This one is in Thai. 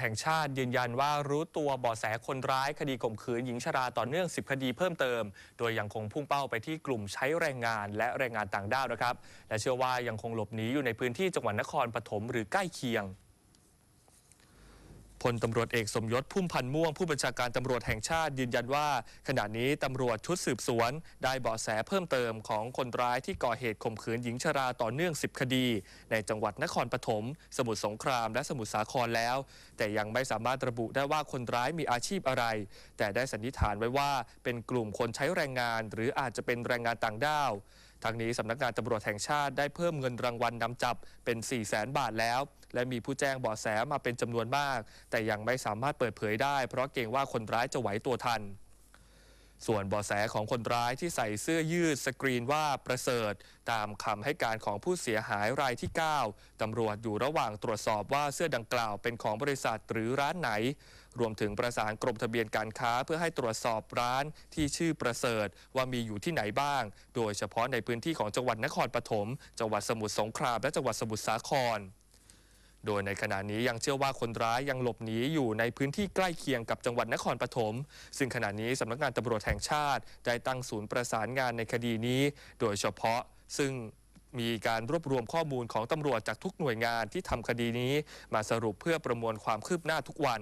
แห่งชาติยืนยันว่ารู้ตัวเบาะแสคนร้ายคดีข่มขืนหญิงชราต่อเนื่อง 10 คดีเพิ่มเติม โดยยังคงพุ่งเป้าไปที่กลุ่มใช้แรงงานและแรงงานต่างด้าวนะครับ และเชื่อว่ายังคงหลบหนีอยู่ในพื้นที่จังหวัดนครปฐมหรือใกล้เคียง พลตำรวจเอกสมยศพุ่มพันธ์ม่วงผู้บัญชาการตำรวจแห่งชาติยืนยันว่า ขณะนี้ตำรวจชุดสืบสวน ได้เบาะแสเพิ่มเติมของคนร้ายที่ก่อเหตุข่มขืนหญิงชราต่อเนื่อง 10 คดี ในจังหวัดนครปฐมสมุทรสงครามและสมุทรสาครแล้ว แต่ยังไม่สามารถระบุได้ว่าคนร้ายมีอาชีพอะไร แต่ได้สันนิษฐานไว้ว่าเป็นกลุ่มคนใช้แรงงาน หรืออาจจะเป็นแรงงานต่างด้าว ทางนี้สำนักงานตำรวจแห่งชาติได้เพิ่มเงินรางวัลนนำจับเป็น 4 0 0แสนบาทแล้ว และมีผู้แจ้งเบาะแสมาเป็นจำนวนมาก แต่ยังไม่สามารถเปิดเผยได้ เพราะเกรงว่าคนร้ายจะไหวตัวทัน ส่วนเบาะแสของคนร้ายที่ใส่เสื้อยืดสกรีนว่าประเสริฐ ตามคำให้การของผู้เสียหายรายที่ 9ตำรวจอยู่ระหว่างตรวจสอบว่าเสื้อดังกล่าวเป็นของบริษัทหรือร้านไหน รวมถึงประสานกรมทะเบียนการค้าเพื่อให้ตรวจสอบร้านที่ชื่อประเสริฐว่ามีอยู่ที่ไหนบ้าง โดยเฉพาะในพื้นที่ของจังหวัดนครปฐม จังหวัดสมุทรสงครามและจังหวัดสมุทรสาคร โดยในขณะนี้ยังเชื่อว่าคนร้ายยังหลบหนีอยู่ในพื้นที่ใกล้เคียงกับจังหวัดนครปฐม ซึ่งขณะนี้สำนักงานตำรวจแห่งชาติ ได้ตั้งศูนย์ประสานงานในคดีนี้ โดยเฉพาะซึ่งมีการรวบรวมข้อมูลของตำรวจจากทุกหน่วยงานที่ทำคดีนี้ มาสรุปเพื่อประมวลความคืบหน้าทุกวัน